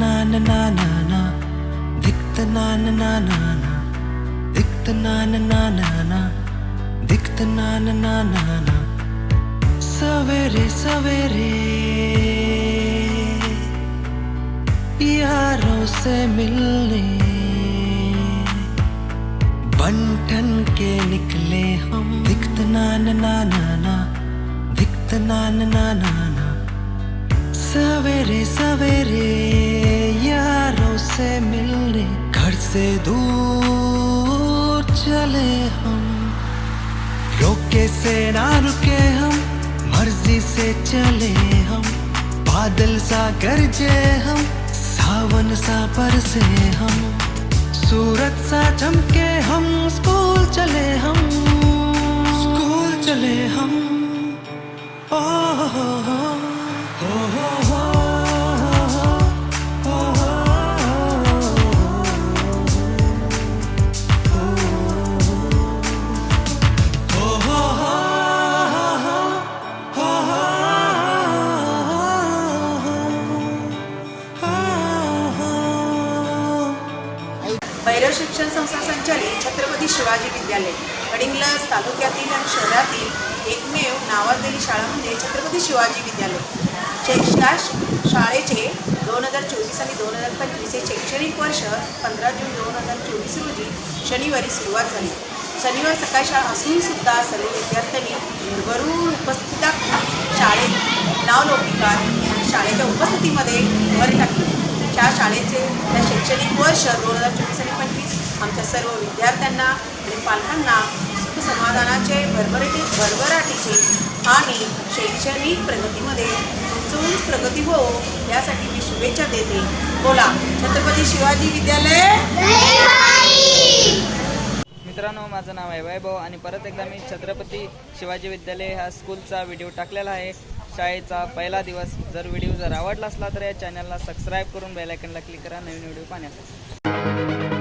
na na na na na दिखत ना ना ना ना ना दिखत ना ना ना ना ना दिखत ना ना ना ना ना सवेरे सवेरे। यारों से मिलने बंटन के निकले हम। दिखत ना ना ना ना ना दिखत ना ना ना ना ना सवेरे सवेरे। से दूर चले हम। रोके से ना रुके हम, मर्ज़ी से चले हम। बादल सा गरजे हम, सावन सा बरसे हम। सूरत सा चमके हम, स्कूल चले हम। स्कूल चले हम। ओ हो हो हो हो। भैरव शिक्षण संस्था संचालित छत्रपती शिवाजी विद्यालय अडिंगलज तालुक्यातील आणि शहरातील एकमेव नावाजलेली शाळा म्हणजे छत्रपती शिवाजी विद्यालय. शैक्षणा शाळेचे दोन हजार चोवीस आणि दोन हजार पंचवीस हे शैक्षणिक वर्ष पंधरा जून दोन हजार चोवीस रोजी शनिवारी सुरुवात झाली. शनिवार सकाळी शाळा असून सुद्धा सर्व विद्यार्थ्यांनी भरभरून उपस्थित शाळेत नावलौकिकात शाळेच्या उपस्थितीमध्ये भर टाकली. त्या शाळेचे त्या शैक्षणिक वर्ष दोन हजार चोवीस आणि पंचवीस आमच्या सर्व विद्यार्थ्यांना आणि पालकांना सुख समाधानाचे भरभराटी भरभराटीचे आणि शैक्षणिक प्रगतीमध्ये उंच प्रगती हो यासाठी मी शुभेच्छा देते. बोला छत्रपती शिवाजी विद्यालय? मित्रांनो माझं नाव आहे वैभव आणि परत एकदा मी छत्रपती शिवाजी विद्यालय ह्या स्कूलचा व्हिडिओ टाकलेला आहे. शाळेचा पहिला दिवस. जर व्हिडिओ जर आवडला असला तर या चॅनलला सबस्क्राईब करून बेलायकनला क्लिक करा. नवीन व्हिडिओ पाहण्यासाठी.